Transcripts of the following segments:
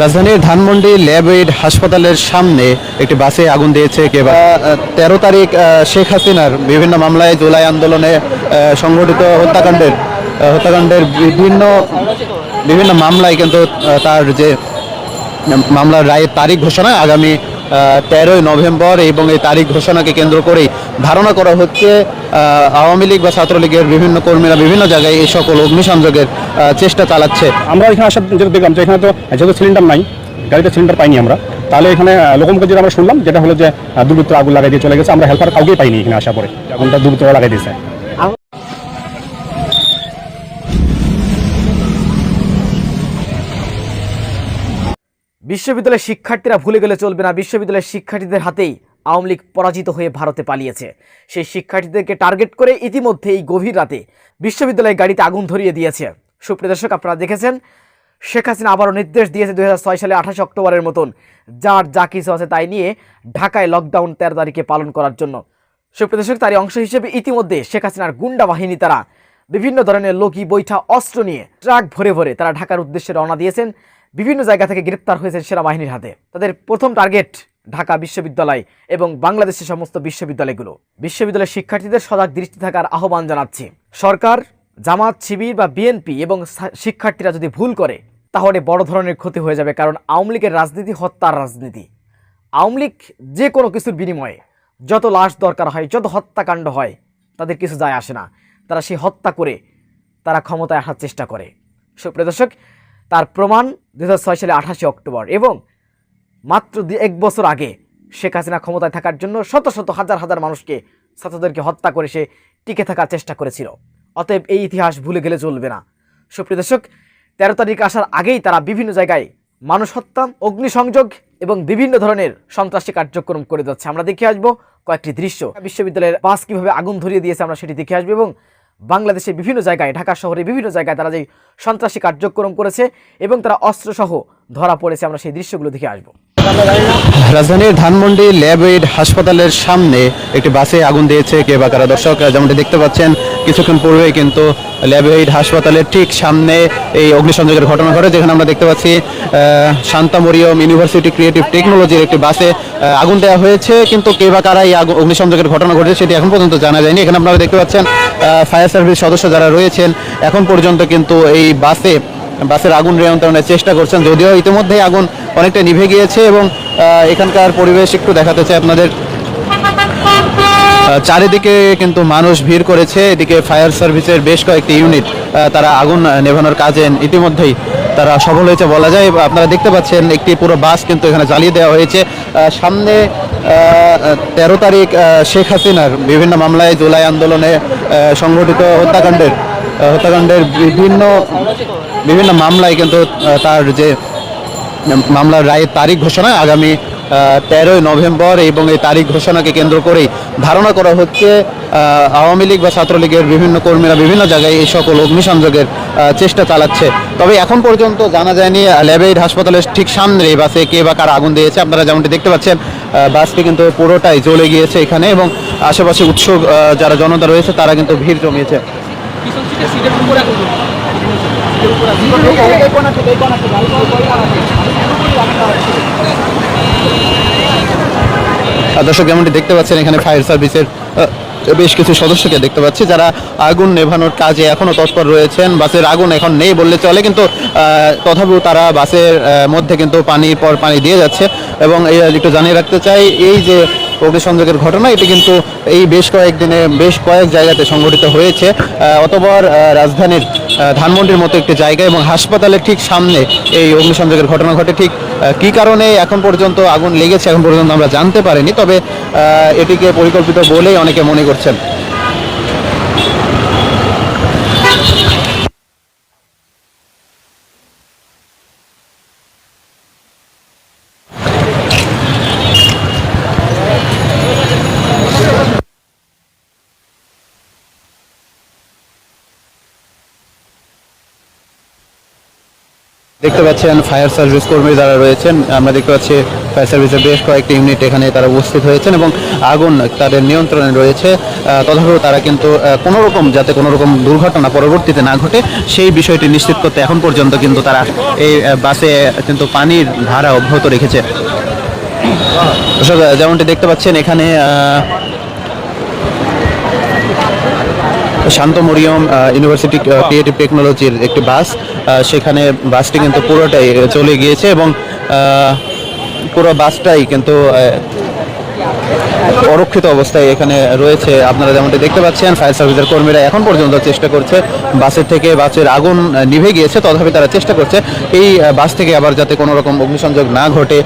রাজধানীর Dhanmondi lab aid হাসপাতালের সামনে একটি বাসে আগুন দিয়েছে কে বা তেরো তারিখ শেখ হাসিনার বিভিন্ন মামলায় জুলাই আন্দোলনে সংঘটিত হত্যাকাণ্ডের হত্যাকাণ্ডের বিভিন্ন বিভিন্ন মামলায় কিন্তু তার যে মামলার রায়ের তারিখ ঘোষণা আগামী তেরোই নভেম্বর এবং এই তারিখ ঘোষণাকে কেন্দ্র করেই ধারণা করা হচ্ছে আওয়ামী লীগ বা ছাত্রলীগের বিভিন্ন কর্মীরা বিভিন্ন জায়গায় এই সকল অগ্নিসংযোগের চেষ্টা চালাচ্ছে। আমরা এখানে আসার যেটা দেখলাম যে এখানে তো যেহেতু সিলিন্ডার নাই গাড়িতে সিলিন্ডার পাইনি আমরা তাহলে এখানে আহ, লোকমুখে যেটা আমরা শুনলাম যেটা হলো যে দুর্বৃত্ত আগুন লাগাই দিয়ে চলে গেছে আমরা হেল্পার কাউকেই পাইনি এখানে আসা পরে আগুনটা দুর্বৃত্তরা লাগাই দিয়েছে। বিশ্ববিদ্যালয়ের শিক্ষার্থীরা ভুলে গেলে চলবে না। বিশ্ববিদ্যালয়ের শিক্ষার্থীদের হাতেই আওয়ামী লীগ পরাজিত হয়ে ভারতে পালিয়েছে। সেই শিক্ষার্থীদেরকে টার্গেট করে ইতিমধ্যে এই গভীর রাতে বিশ্ববিদ্যালয়ের গাড়িতে আগুন ধরিয়ে দিয়েছে। সুপ্রিয় দর্শক, আপনারা দেখেছেন, শেখ হাসিনা আবারও নির্দেশ দিয়েছে দু হাজার ছয় সালে আঠাশ অক্টোবরের মতন। যার যা কিছু আছে তাই নিয়ে ঢাকায় লকডাউন তেরো তারিখে পালন করার জন্য। সুপ্রিয় দর্শক, তারই অংশ হিসেবে ইতিমধ্যে শেখ হাসিনার গুন্ডা বাহিনী তারা বিভিন্ন ধরনের লগি, বৈঠা, অস্ত্র নিয়ে ট্রাক ভরে ভরে তারা ঢাকার উদ্দেশ্যে রওনা দিয়েছেন। বিভিন্ন জায়গা থেকে গ্রেপ্তার হয়েছেন সেনাবাহিনীর হাতে। তাদের প্রথম টার্গেট ঢাকা বিশ্ববিদ্যালয় এবং বাংলাদেশের সমস্ত বিশ্ববিদ্যালয়গুলো। বিশ্ববিদ্যালয়ের শিক্ষার্থীদের সজাগ দৃষ্টি থাকার আহ্বান জানাচ্ছি। সরকার, জামাত, শিবির বা বিএনপি এবং শিক্ষার্থীরা যদি ভুল করে, তাহলে বড় ধরনের ক্ষতি হয়ে যাবে কারণ আওয়ামী লীগের রাজনীতি হত্যার রাজনীতি। আওয়ামী লীগ যে কোনো কিছুর বিনিময়ে যত লাশ দরকার হয়, যত হত্যাকাণ্ড হয়, তাদের কিছু যায় আসে না। তারা সেই হত্যা করে তারা ক্ষমতায় আসার চেষ্টা করে। সুপ্রিয় দর্শক তার প্রমাণ দুই হাজার ছয় সালে আঠাশে অক্টোবর এবং মাত্র এক বছর আগে শেখ হাসিনা ক্ষমতায় থাকার জন্য শত শত হাজার হাজার মানুষকে, ছাত্রদেরকে হত্যা করে সে টিকে থাকার চেষ্টা করেছিল। অতএব এই ইতিহাস ভুলে গেলে চলবে না। সুপ্রিয় দর্শক, তেরো তারিখ আসার আগেই তারা বিভিন্ন জায়গায় মানুষ হত্যা, অগ্নিসংযোগ এবং বিভিন্ন ধরনের সন্ত্রাসী কার্যক্রম করে যাচ্ছে। আমরা দেখে আসব কয়েকটি দৃশ্য। বিশ্ববিদ্যালয়ের বাস কীভাবে আগুন ধরিয়ে দিয়েছে আমরা সেটি দেখে আসব এবং বাংলাদেশের বিভিন্ন জায়গায় ঢাকা শহরে বিভিন্ন জায়গায় তারা যে সন্ত্রাসী কার্যক্রম করেছে এবং তারা অস্ত্রসহ ধরা পড়েছে আমরা সেই দৃশ্যগুলো দেখে আসব। রাজধানীর ধানমন্ডি ল্যাব এইড হাসপাতালের সামনে একটি বাসে আগুন দিয়েছে কে বা কারা দর্শক? যেমনটি দেখতে পাচ্ছেন কিছুক্ষণ পূর্বেই কিন্তু ল্যাব এইড হাসপাতালের ঠিক সামনে এই অগ্নিসংযোগের ঘটনা ঘটে যেখানে আমরা দেখতে পাচ্ছি আহ, শান্তা মরিয়ম ইউনিভার্সিটি ক্রিয়েটিভ টেকনোলজির একটি বাসে আগুন দেওয়া হয়েছে কিন্তু কে বা কারা এই অগ্নিসংযোগের ঘটনা ঘটেছে সেটি এখন পর্যন্ত জানা যায়নি। এখানে আপনারা দেখতে পাচ্ছেন ফায়ার সার্ভিস সদস্য যারা রয়েছেন, এখন পর্যন্ত কিন্তু এই বাসে, বাসের আগুন নিয়ন্ত্রণের চেষ্টা করছেন। যদিও ইতিমধ্যেই আগুন অনেকটা নিভে গিয়েছে এবং এখানকার পরিবেশ একটু দেখাতে চাই আপনাদের। চারিদিকে কিন্তু মানুষ ভিড় করেছে। এদিকে ফায়ার সার্ভিসের বেশ কয়েকটি ইউনিট তারা আগুন নেভানোর কাজে ইতিমধ্যেই তারা সফল হয়েছে বলা যায়। আপনারা দেখতে পাচ্ছেন, একটি পুরো বাস কিন্তু এখানে জ্বালিয়ে দেওয়া হয়েছে। সামনে তেরো তারিখ শেখ হাসিনার বিভিন্ন মামলায় জুলাই আন্দোলনে সংঘটিত হত্যাকাণ্ডের হত্যাকাণ্ডের বিভিন্ন বিভিন্ন মামলায় কিন্তু তার যে মামলার রায়ের তারিখ ঘোষণা আগামী তেরোই নভেম্বর এবং এই তারিখ ঘোষণাকে কেন্দ্র করেই ধারণা করা হচ্ছে আওয়ামী লীগ বা ছাত্রলীগের বিভিন্ন কর্মীরা বিভিন্ন জায়গায় এই সকল অগ্নিসংযোগের চেষ্টা চালাচ্ছে। তবে এখন পর্যন্ত জানা যায়নি ল্যাবেইড হাসপাতালের ঠিক সামনে বাসে কে বা কার আগুন দিয়েছে, আপনারা যেমনটি দেখতে পাচ্ছেন বাসটি কিন্তু পুরোটাই জ্বলে গিয়েছে এখানে এবং আশেপাশে উৎসুক আহ, যারা জনতা রয়েছে তারা কিন্তু ভিড় জমিয়েছে। দর্শক যেমনটি দেখতে পাচ্ছেন এখানে ফায়ার সার্ভিসের বেশ কিছু সদস্যকে দেখতে পাচ্ছি যারা আগুন নেভানোর কাজে এখনও তৎপর রয়েছেন। বাসের আগুন এখন নেই বললে চলে কিন্তু তথাপিও তারা বাসের মধ্যে কিন্তু পানির পর পানি দিয়ে যাচ্ছে। এবং এই একটু জানিয়ে রাখতে চাই, এই যে অগ্নিসংযোগের ঘটনা, এটি কিন্তু এই বেশ কয়েকদিনে, বেশ কয়েক জায়গাতে সংঘটিত হয়েছে। অতবার রাজধানীর ধানমন্ডির মতো একটি জায়গা এবং হাসপাতালের ঠিক সামনে এই অগ্নিসংযোগের ঘটনা ঘটে। ঠিক কি কী কারণে এখন পর্যন্ত আগুন লেগেছে, এখন পর্যন্ত আমরা জানতে পারিনি, তবে এটিকে পরিকল্পিত বলেই অনেকে মনে করছেন। দেখতে পাচ্ছেন ফায়ার সার্ভিস কর্মী যারা রয়েছেন আমরা দেখতে পাচ্ছি ফায়ার সার্ভিসের বেশ কয়েকটি ইউনিট এখানে তারা উপস্থিত হয়েছেন এবং আগুন তাদের নিয়ন্ত্রণে রয়েছে। তথাপিও তারা কিন্তু আহ, কোনো রকম যাতে কোনো রকম দুর্ঘটনা পরবর্তীতে না ঘটে সেই বিষয়টি নিশ্চিত করতে এখন পর্যন্ত কিন্তু তারা এই বাসে কিন্তু পানির ধারা অব্যাহত রেখেছে। যেমনটি দেখতে পাচ্ছেন এখানে শান্ত মরিয়ম ইউনিভার্সিটি ক্রিয়েটিভ টেকনোলজির একটি বাস। সেখানে বাসটি কিন্তু পুরোটাই চলে গিয়েছে এবং পুরো বাসটাই কিন্তু অরক্ষিত অবস্থায় এখানে রয়েছে। আপনারা যেমনটি দেখতে পাচ্ছেন, ফায়ার সার্ভিসের কর্মীরা এখন পর্যন্ত চেষ্টা করছে বাসের থেকে বাসের আগুন নিভে গিয়েছে, তথাপি তারা চেষ্টা করছে এই বাস থেকে আবার যাতে কোনো রকম অগ্নিসংযোগ না ঘটে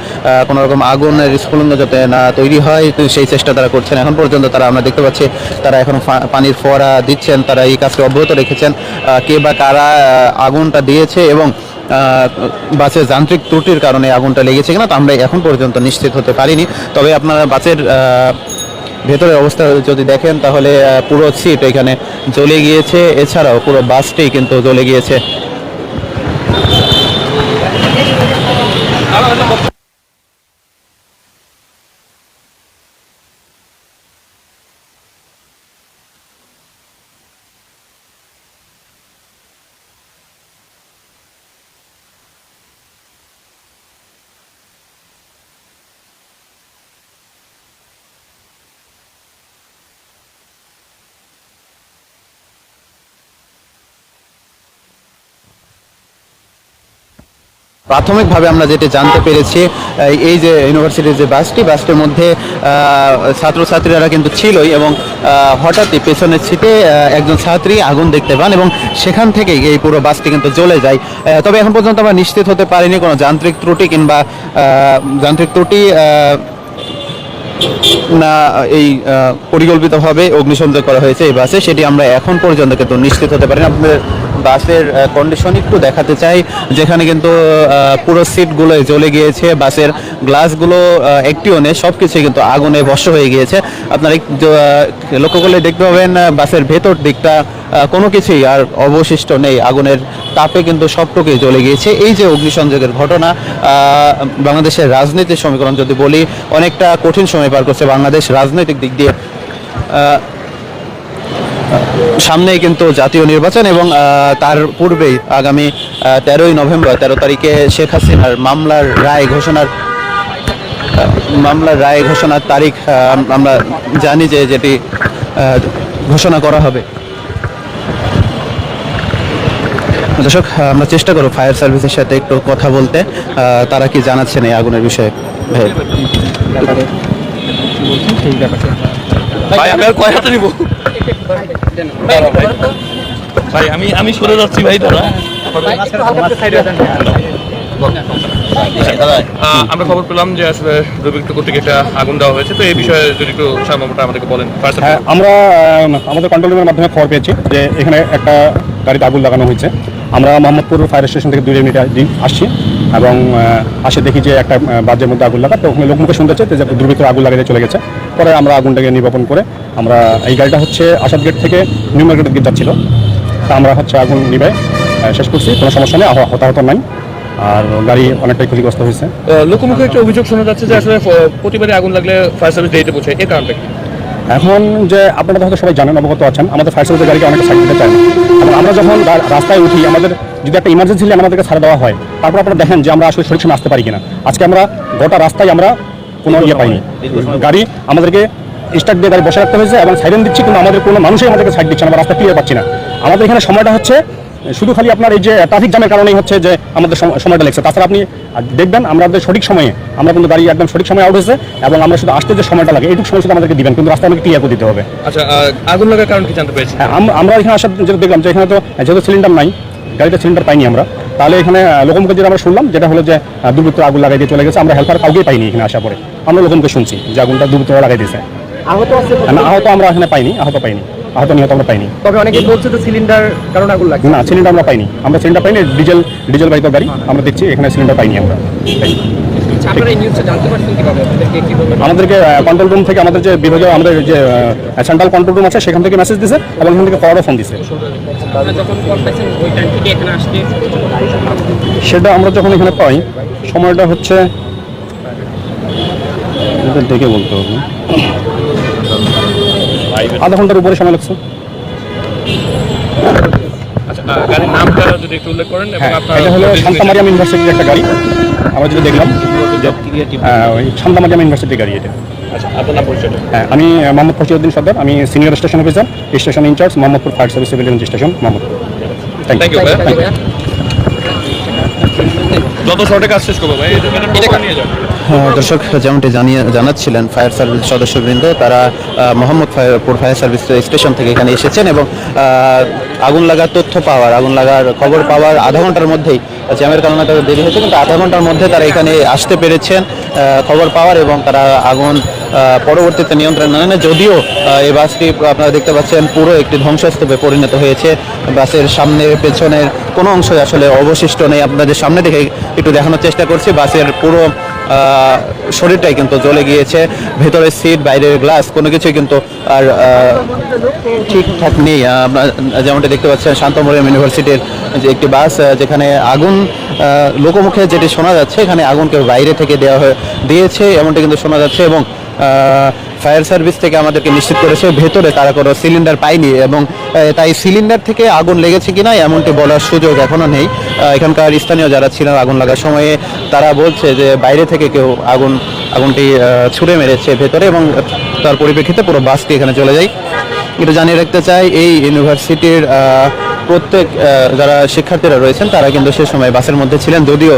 কোনো রকম আগুনের স্ফুলিঙ্গ যাতে না তৈরি হয় সেই চেষ্টা তারা করছেন। এখন পর্যন্ত তারা, আমরা দেখতে পাচ্ছি, তারা এখন পানির ফোয়ারা দিচ্ছেন, তারা এই কাজটি অব্যাহত রেখেছেন কে বা কারা আগুনটা দিয়েছে এবং বাসের যান্ত্রিক ত্রুটির কারণে আগুনটা লেগেছে কিনা তা আমরা এখন পর্যন্ত নিশ্চিত হতে পারিনি। তবে আপনারা বাসের ভেতরের অবস্থা যদি দেখেন তাহলে পুরো সিট এখানে জ্বলে গিয়েছে। এছাড়াও পুরো বাসটি কিন্তু জ্বলে গিয়েছে। প্রাথমিকভাবে আমরা যেটা জানতে পেরেছি এই যে ইউনিভার্সিটির যে বাসটি বাসটির মধ্যে ছাত্রছাত্রীরা কিন্তু ছিলই এবং হঠাৎই পেছনের আহ, একজন ছাত্রী আগুন দেখতে পান এবং সেখান থেকেই এই পুরো বাসটি কিন্তু জ্বলে যায়। তবে এখন পর্যন্ত আমরা নিশ্চিত হতে পারিনি কোনো যান্ত্রিক ত্রুটি কিংবা যান্ত্রিক ত্রুটি না এই পরিকল্পিতভাবে অগ্নিসংযোগ করা হয়েছে এই বাসে সেটি আমরা এখন পর্যন্ত কিন্তু নিশ্চিত হতে পারি না আপনাদের বাসের কন্ডিশন একটু দেখাতে চাই, যেখানে কিন্তু পুরো সিটগুলো জ্বলে গিয়েছে, বাসের গ্লাসগুলো একটিও নেই সব কিছুই কিন্তু আগুনে ভস্য হয়ে গিয়েছে। আপনারা লক্ষ্য করলে দেখতে পাবেন বাসের ভেতর দিকটা কোনো কিছুই আর অবশিষ্ট নেই, আগুনের তাপে কিন্তু সবটুকুই জ্বলে গিয়েছে। এই যে অগ্নিসংযোগের ঘটনা বাংলাদেশের রাজনীতির সমীকরণ যদি বলি, অনেকটা কঠিন সময় পার করছে বাংলাদেশ রাজনৈতিক দিক দিয়ে। সামনেই কিন্তু জাতীয় নির্বাচন এবং তার পূর্বেই আগামী তেরোই নভেম্বর তেরো তারিখে শেখ হাসিনার মামলার রায় ঘোষণার মামলার রায় ঘোষণার তারিখ আমরা জানি যে যেটি ঘোষণা করা হবে। দর্শক আমরা চেষ্টা করব ফায়ার সার্ভিসের সাথে একটু কথা বলতে। তারা কি জানাচ্ছেন এই আগুনের বিষয়ে? ভাই। ভাই আমি আর কয় হাতে নিব? ভাই, আমি আমি সরে যাচ্ছি ভাই, দাদা। আমরা খবর পেলাম যে আসলে দুর্বৃত্ত কর্তৃক একটা আগুন দেওয়া হয়েছে। তো এই বিষয়ে যদি একটু সামগ্রটা আমাদেরকে বলেন হ্যাঁ আমরা আমাদের কন্ট্রোল রুমের মাধ্যমে খবর পেয়েছি যে এখানে একটা গাড়িতে আগুন লাগানো হয়েছে। আমরা মোহাম্মদপুর ফায়ার স্টেশন থেকে দুই মিনিট আসছি এবং আসে দেখি যে একটা বাজের মধ্যে আগুন লাগা তো ওখানে লোকমুখে শুনতেছে যে দুর্বৃত্ত আগুন লাগিয়ে চলে গেছে। পরে আমরা আগুনটাকে নির্বাপন করে আমরা এই গাড়িটা হচ্ছে আসাদ গেট থেকে নিউ মার্কেটের দিকে যাচ্ছিল। তা আমরা হচ্ছে আগুন নিবে শেষ করছি কোনো সমস্যা নেই হতাহত নাই। আর গাড়ি অনেকটাই ক্ষতিগ্রস্ত হয়েছে। লোকমুখে একটা অভিযোগ শোনা যাচ্ছে যে আসলে প্রতিবারে আগুন লাগলে ফায়ার সার্ভিস দেরিতে পৌঁছায়। এর কারণটা কি? এখন যে আপনারা হয়তো সবাই জানেন অবগত আছেন আমাদের ফায়ার সার্ভিসের গাড়িকে অনেকে সাইড দিতে চায় না। এবং আমরা যখন রাস্তায় উঠি আমাদের যদি একটা ইমার্জেন্সি হলে আমাদেরকে ছাড়া দেওয়া হয় তারপর আপনারা দেখেন যে আমরা আসলে সঠিক সময় আসতে পারি কিনা। আজকে আমরা গোটা রাস্তায় আমরা কোনো ইয়ে পাইনি। গাড়ি আমাদেরকে স্টার্ট দিয়ে গাড়ি বসে রাখতে হয়েছে এবং সাইরেন দিচ্ছি কিন্তু আমাদের কোনো মানুষই আমাদেরকে সাইড দিচ্ছে না আমরা রাস্তা ক্লিয়ার পাচ্ছি না। আমাদের এখানে সময়টা হচ্ছে শুধু খালি আপনার এই যে ট্রাফিক জ্যামের কারণেই হচ্ছে যে আমাদের সময়টা লেগছে। তাছাড়া আপনি দেখবেন আমাদের সঠিক সময়ে আমরা কিন্তু গাড়ি একদম সঠিক সময় আউট হয়েছে এবং আমরা শুধু আসতে যে সময়টা লাগে এইটুকু সময় শুধু আমাদেরকে দিবেন কিন্তু রাস্তা আমাকে ক্লিয়ার করে দিতে হবে। আচ্ছা আগুন লাগার কারণ কি জানতে পেরেছি? হ্যাঁ, আমরা এখানে আসার যেটা দেখলাম যে এখানে তো যেহেতু সিলিন্ডার নাই গাড়িতে সিলিন্ডার পাইনি আমরা তাহলে এখানে লোকমুখে যেটা আমরা শুনলাম যেটা হলো যে দুর্বৃত্ত আগুন লাগাই দিয়ে চলে গেছে আমরা হেল্পার কাউকেই পাইনি এখানে আসার পরে। আমরা লোকমুখে শুনছি যে আগুনটা দুর্বৃত্তরা লাগাই দিয়েছে। আহত আছে না, আহত আমরা এখানে পাইনি আহত পাইনি আহত নিহত আমরা পাইনি। তবে অনেকে বলছে যে সিলিন্ডার কারণ আগুন লাগছে। না সিলিন্ডার আমরা পাইনি। আমরা সিলিন্ডার পাইনি ডিজেল ডিজেল বাড়িতে গাড়ি আমরা দেখছি এখানে সিলিন্ডার পাইনি আমরা। কীভাবে? আমাদেরকে কন্ট্রোল রুম থেকে আমাদের যে বিভাগীয় আমাদের যে সেন্ট্রাল কন্ট্রোল রুম আছে সেখান থেকে মেসেজ দিছে এবং এখান থেকে ফরওয়ার্ডও ফোন দিছে। সেটা আমরা যখন এখানে পাই সময়টা হচ্ছে দেখে বলতে হবে। আধা ঘণ্টার উপরে সময় লাগছে। আচ্ছা গাড়ির নামটা যদি একটু উল্লেখ করেন এবং হ্যাঁ আপনার এটা হলো শান্তা ইউনিভার্সিটির একটা গাড়ি। আমরা যেটা দেখলাম যে ওই শান্তা ইউনিভার্সিটির গাড়ি এটা। আচ্ছা হ্যাঁ আমি মোহাম্মদ ফসিউদ্দিন সর্দার। আমি senior station officer. Station incharge Mohammadpur fire service civil station Mohammadpur. Thank thank you যত শর্টে কাজ শেষ করব ভাই এটা এটা নিয়ে যান দর্শক, যেমনটি জানিয়ে, জানাচ্ছিলেন ফায়ার সার্ভিস সদস্যবৃন্দ, তারা মোহাম্মদ ফায়ারপুর ফায়ার সার্ভিস স্টেশন থেকে এখানে এসেছেন এবং আগুন লাগার তথ্য পাওয়ার, আগুন লাগার খবর পাওয়ার আধা ঘণ্টার মধ্যেই, জ্যামের কারণে তাদের দেরি হয়েছে, কিন্তু আধা ঘণ্টার মধ্যে তারা এখানে আসতে পেরেছেন খবর পাওয়ার এবং তারা আগুন পরবর্তীতে নিয়ন্ত্রণ নেন যদিও এই বাসটি আপনারা দেখতে পাচ্ছেন, পুরো একটি ধ্বংসস্তূপে পরিণত হয়েছে। বাসের সামনে পেছনের কোনো অংশই আসলে অবশিষ্ট নেই। আপনাদের সামনে থেকে একটু দেখানোর চেষ্টা করছি, বাসের পুরো শরীরটাই কিন্তু জ্বলে গিয়েছে, ভেতরের সিট বাইরের গ্লাস কোনো কিছুই কিন্তু আর ঠিকঠাক নেই। আপনার যেমনটা দেখতে পাচ্ছেন শান্তমরিয়াম ইউনিভার্সিটির যে একটি বাস যেখানে আগুন লোকমুখে যেটি শোনা যাচ্ছে, এখানে আগুনকে বাইরে থেকে দেওয়া হয়ে, দিয়েছে, এমনটা কিন্তু শোনা যাচ্ছে এবং ফায়ার সার্ভিস থেকে আমাদেরকে নিশ্চিত করেছে, ভেতরে তারা কোনো সিলিন্ডার পায়নি এবং তাই সিলিন্ডার থেকে আগুন লেগেছে কিনা এমনটি বলার সুযোগ এখনও নেই। এখানকার স্থানীয় যারা ছিলেন আগুন লাগার সময়ে তারা বলছে যে বাইরে থেকে কেউ আগুন, আগুনটি ছুঁড়ে মেরেছে ভেতরে এবং তার পরিপ্রেক্ষিতে পুরো বাসটি এখানে চলে যায়। এটা জানিয়ে রাখতে চাই, এই ইউনিভার্সিটির প্রত্যেক যারা শিক্ষার্থীরা রয়েছেন তারা কিন্তু সে সময় বাসের মধ্যে ছিলেন। যদিও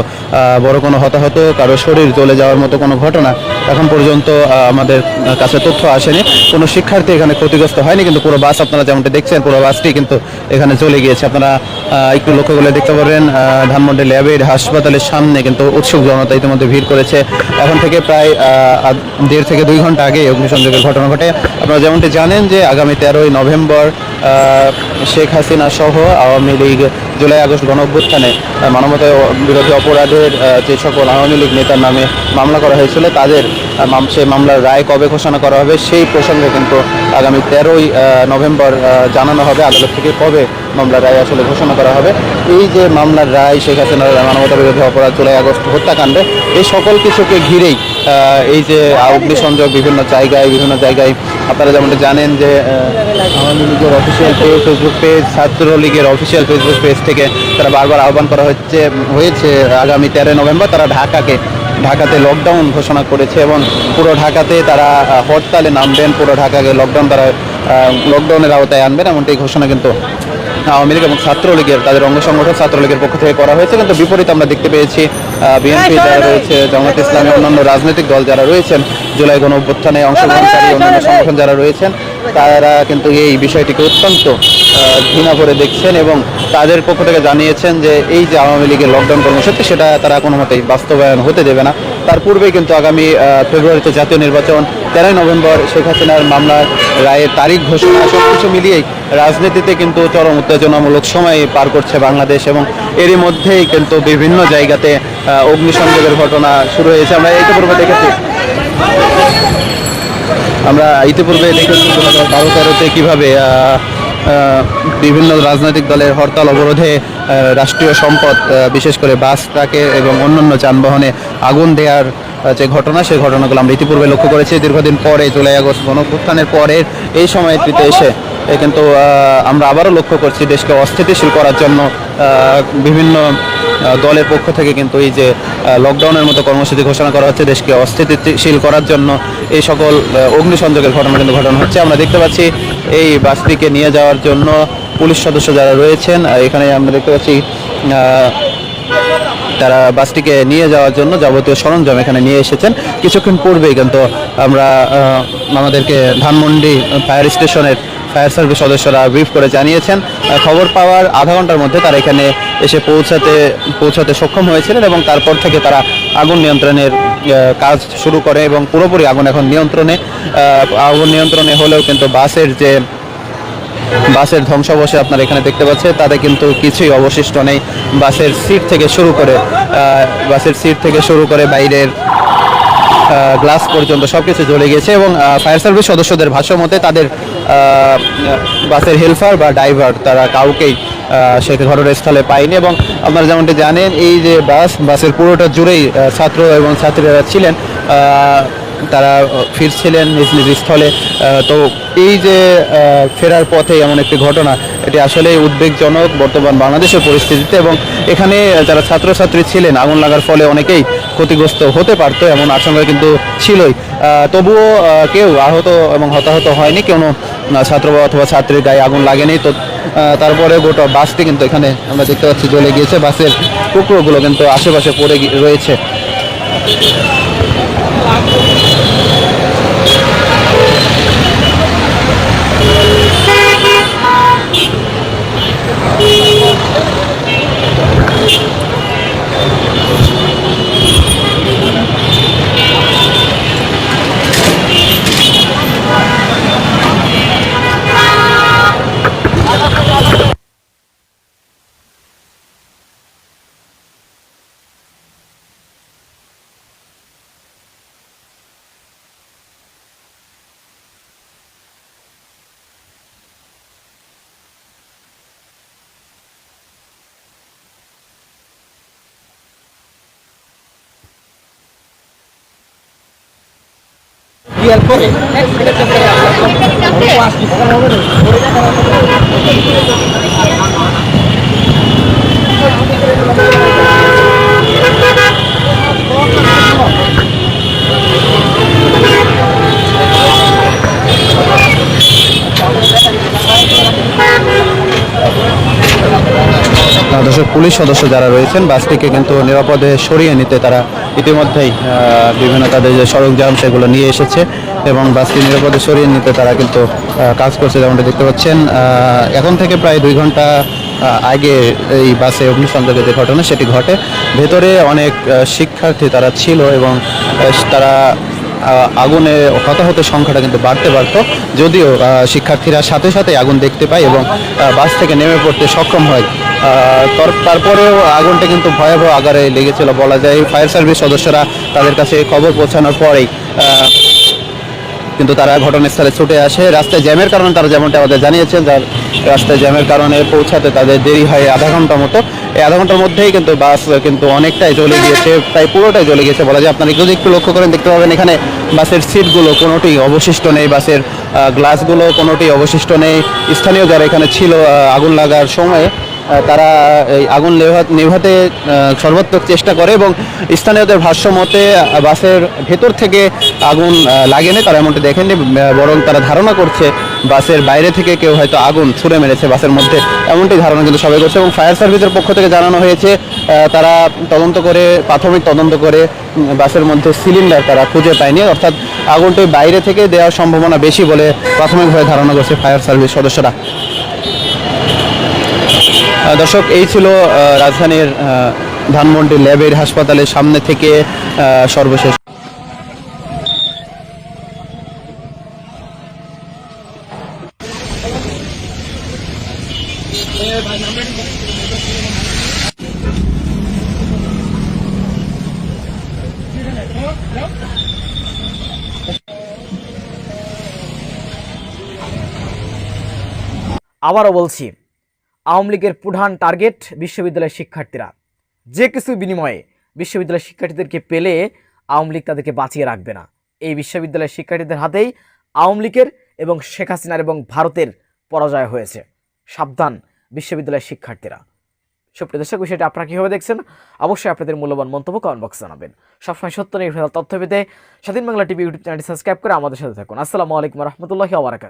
বড় কোনো হতাহত কারও শরীর চলে যাওয়ার মতো কোনো ঘটনা এখন পর্যন্ত আমাদের কাছে তথ্য আসেনি। কোনো শিক্ষার্থী এখানে ক্ষতিগ্রস্ত হয়নি কিন্তু পুরো বাস আপনারা যেমনটা দেখছেন পুরো বাসটি কিন্তু এখানে চলে গিয়েছে। আপনারা একটু লক্ষ্য করলে দেখতে পারবেন আহ, ধানমন্ডি ল্যাবের হাসপাতালের সামনে কিন্তু উৎসুক জনতা ইতিমধ্যে ভিড় করেছে। এখন থেকে প্রায় দেড় থেকে দুই ঘণ্টা আগে অগ্নিসংযোগের ঘটনা ঘটে। আপনারা যেমনটি জানেন যে আগামী তেরোই নভেম্বর শেখ হাসিনা সহ আওয়ামী লীগ জুলাই আগস্ট গণ অভ্যুত্থানে আহ, মানবতা বিরোধী অপরাধের যে সকল আওয়ামী লীগ নেতার নামে মামলা করা হয়েছিল তাদের সেই মামলার রায় কবে ঘোষণা করা হবে সেই প্রসঙ্গে কিন্তু আগামী তেরোই নভেম্বর জানানো হবে আদালত থেকে কবে মামলার রায় আসলে ঘোষণা করা হবে। এই যে মামলার রায়, শেখ হাসিনার মানবতা বিরোধী অপরাধ, জুলাই আগস্ট হত্যাকাণ্ডে, এই সকল কিছুকে ঘিরেই এই যে অগ্নিসংযোগ বিভিন্ন জায়গায় বিভিন্ন জায়গায় আপনারা যেমনটা জানেন যে আওয়ামী লীগের অফিসিয়াল পেজ ফেসবুক পেজ ছাত্রলীগের অফিসিয়াল ফেসবুক পেজ থেকে তারা বারবার আহ্বান করা হচ্ছে, হয়েছে। আগামী তেরোই নভেম্বর তারা ঢাকাকে, ঢাকাতে লকডাউন ঘোষণা করেছে এবং পুরো ঢাকাতে তারা হরতালে নামবেন, পুরো ঢাকাকে লকডাউন তারা লকডাউনের আওতায় আনবেন, এমনটি ঘোষণা কিন্তু আওয়ামী লীগ এবং ছাত্রলীগের তাদের অঙ্গ সংগঠন ছাত্রলীগের পক্ষ থেকে করা হয়েছে। কিন্তু বিপরীত আমরা দেখতে পেয়েছি বিএনপি যারা রয়েছে জামাত ইসলামী অন্যান্য রাজনৈতিক দল যারা রয়েছেন জুলাই গণ অভ্যুত্থানে অংশগ্রহণকারী অন্যান্য সংগঠন যারা রয়েছেন তারা কিন্তু এই বিষয়টিকে অত্যন্ত ঘৃণা করে দেখছেন এবং তাদের পক্ষ থেকে জানিয়েছেন যে এই যে আওয়ামী লীগের লকডাউন কর্মসূচি সেটা তারা কোনো মতেই বাস্তবায়ন হতে দেবে না। তার পূর্বেই কিন্তু আগামী ফেব্রুয়ারিতে জাতীয় নির্বাচন, তেরোই নভেম্বর শেখ হাসিনার মামলার রায়ের তারিখ ঘোষণা সব কিছু মিলিয়েই রাজনীতিতে কিন্তু চরম উত্তেজনামূলক সময় পার করছে বাংলাদেশ এবং এরই মধ্যেই কিন্তু বিভিন্ন জায়গাতে অগ্নিসংযোগের ঘটনা শুরু হয়েছে। আমরা ইতিপূর্বে দেখেছি, আমরা ইতিপূর্বে দেখেছি দু হাজার বারো তেরোতে কীভাবে বিভিন্ন রাজনৈতিক দলের হরতাল অবরোধে রাষ্ট্রীয় সম্পদ বিশেষ করে বাস, ট্রাকে এবং অন্যান্য যানবাহনে আগুন দেওয়ার যে ঘটনা সেই ঘটনাগুলো আমরা ইতিপূর্বে লক্ষ্য করেছি। দীর্ঘদিন পরে জুলাই আগস্ট গণপ্রত্থানের পরের এই সময়টিতে এসে কিন্তু আমরা আবারও লক্ষ্য করছি দেশকে অস্থিতিশীল করার জন্য বিভিন্ন দলের পক্ষ থেকে কিন্তু এই যে লকডাউনের মতো কর্মসূচি ঘোষণা করা হচ্ছে, দেশকে অস্থিতিশীল করার জন্য এই সকল অগ্নিসংযোগের ঘটনা কিন্তু ঘটনা হচ্ছে। আমরা দেখতে পাচ্ছি এই বাসটিকে নিয়ে যাওয়ার জন্য পুলিশ সদস্য যারা রয়েছেন এখানে আমরা দেখতে পাচ্ছি তারা বাসটিকে নিয়ে যাওয়ার জন্য যাবতীয় সরঞ্জাম এখানে নিয়ে এসেছেন। কিছুক্ষণ পূর্বেই কিন্তু আমরা আমাদেরকে ধানমন্ডি ফায়ার স্টেশনের ফায়ার সার্ভিস সদস্যরা ব্রিফ করে জানিয়েছেন খবর পাওয়ার আধা ঘণ্টার মধ্যে তারা এখানে এসে পৌঁছাতে পৌঁছাতে সক্ষম হয়েছিলেন এবং তারপর থেকে তারা আগুন নিয়ন্ত্রণের কাজ শুরু করে এবং পুরোপুরি আগুন এখন নিয়ন্ত্রণে আগুন নিয়ন্ত্রণে হলেও কিন্তু বাসের যে, বাসের ধ্বংসাবশে আপনারা এখানে দেখতে পাচ্ছেন, তাতে কিন্তু কিছুই অবশিষ্ট নেই। বাসের সিট থেকে শুরু করে বাসের সিট থেকে শুরু করে বাইরের গ্লাস পর্যন্ত সব কিছু জ্বলে গেছে এবং ফায়ার সার্ভিস সদস্যদের ভাষ্য মতে তাদের বাসের হেল্পার বা ড্রাইভার তারা কাউকেই সে ঘটনাস্থলে পায়নি এবং আপনারা যেমনটি জানেন, এই যে বাস, বাসের পুরোটা জুড়েই ছাত্র এবং ছাত্রীরা ছিলেন তারা ফিরছিলেন নিজ নিজ স্থলে তো এই যে ফেরার পথে এমন একটি ঘটনা, এটি আসলে উদ্বেগজনক বর্তমান বাংলাদেশের পরিস্থিতিতে এবং এখানে যারা ছাত্রছাত্রী ছিলেন, আগুন লাগার ফলে অনেকেই ক্ষতিগ্রস্ত হতে পারতো এমন আশঙ্কা কিন্তু ছিলই। তবুও কেউ আহত এবং হতাহত হয়নি কোনো ছাত্র অথবা ছাত্রীর গায়ে আগুন লাগেনি। তো তারপরে গোটা বাসটি কিন্তু এখানে আমরা দেখতে পাচ্ছি জ্বলে গিয়েছে। বাসের টুকরোগুলো কিন্তু আশেপাশে পড়ে গি- রয়েছে আহ, দর্শক পুলিশ সদস্য যারা রয়েছেন, বাসটিকে কিন্তু নিরাপদে সরিয়ে নিতে তারা ইতিমধ্যেই বিভিন্ন তাদের যে সরঞ্জাম সেগুলো নিয়ে এসেছে এবং বাসটি নিরাপদে সরিয়ে নিতে তারা কিন্তু কাজ করছে যেমনটা দেখতে পাচ্ছেন। এখন থেকে প্রায় দুই ঘণ্টা আগে এই বাসে অগ্নিসংযোগের যে ঘটনা সেটি ঘটে। ভেতরে অনেক শিক্ষার্থী তারা ছিল এবং তারা আগুনে হতাহতের সংখ্যাটা কিন্তু বাড়তে পারত যদিও শিক্ষার্থীরা সাথে সাথে আগুন দেখতে পায় এবং বাস থেকে নেমে পড়তে সক্ষম হয়। তারপরেও আগুনটা কিন্তু ভয়াবহ আকারে লেগেছিল বলা যায়। ফায়ার সার্ভিস সদস্যরা তাদের কাছে খবর পৌঁছানোর পরেই কিন্তু তারা ঘটনাস্থলে ছুটে আসে। রাস্তায় জ্যামের কারণে তারা যেমনটা আমাদের জানিয়েছেন, যার রাস্তায় জ্যামের কারণে পৌঁছাতে তাদের দেরি হয় আধা ঘণ্টার মতো। এই আধা ঘণ্টার মধ্যেই কিন্তু বাস কিন্তু অনেকটাই জ্বলে গিয়েছে, প্রায় পুরোটাই জ্বলে গিয়েছে বলা যায়। আপনারা যদি একটু লক্ষ্য করেন, দেখতে পাবেন এখানে বাসের সিটগুলো কোনোটি অবশিষ্ট নেই, বাসের গ্লাসগুলো কোনোটি অবশিষ্ট নেই। স্থানীয় যারা এখানে ছিল আগুন লাগার সময় তারা এই আগুন নেভা নেভাতে আহ, সর্বাত্মক চেষ্টা করে এবং স্থানীয়দের ভাষ্য মতে বাসের ভেতর থেকে আগুন লাগেনি। তারা এমনটি দেখেননি আহ, বরং তারা ধারণা করছে বাসের বাইরে থেকে কেউ হয়তো আগুন ছুড়ে মেরেছে বাসের মধ্যে। এমনটি ধারণা কিন্তু সবাই করছে এবং ফায়ার সার্ভিসের পক্ষ থেকে জানানো হয়েছে তারা তদন্ত করে প্রাথমিক তদন্ত করে বাসের মধ্যে সিলিন্ডার তারা খুঁজে পায়নি। অর্থাৎ আগুনটি বাইরে থেকে দেওয়ার সম্ভাবনা বেশি বলে প্রাথমিকভাবে ধারণা করছে ফায়ার সার্ভিস সদস্যরা। দর্শক এই ছিল রাজধানীর ধানমন্ডি ল্যাবের হাসপাতালের সামনে থেকে সর্বশেষ। আবারও বলছি আওয়ামী লীগের প্রধান টার্গেট বিশ্ববিদ্যালয়ের শিক্ষার্থীরা। যে কিছু বিনিময়ে বিশ্ববিদ্যালয়ের শিক্ষার্থীদেরকে পেলে আওয়ামী লীগ তাদেরকে বাঁচিয়ে রাখবে না। এই বিশ্ববিদ্যালয়ের শিক্ষার্থীদের হাতেই আওয়ামী লীগের এবং শেখ হাসিনার এবং ভারতের পরাজয় হয়েছে। সাবধান বিশ্ববিদ্যালয়ের শিক্ষার্থীরা। সুপ্রিয় দর্শক, বিষয়টা আপনারা কীভাবে দেখছেন? অবশ্যই আপনাদের মূল্যবান মন্তব্য কমেন্ট বক্সে জানাবেন। সবসময় সত্য নির্ভর তথ্য পেতে স্বাধীন বাংলা টিভি ইউটিউব চ্যানেলটি সাবস্ক্রাইব করে আমাদের সাথে থাকুন। আসসালামু আলাইকুম রহমতুল্লাহি আবরাকাত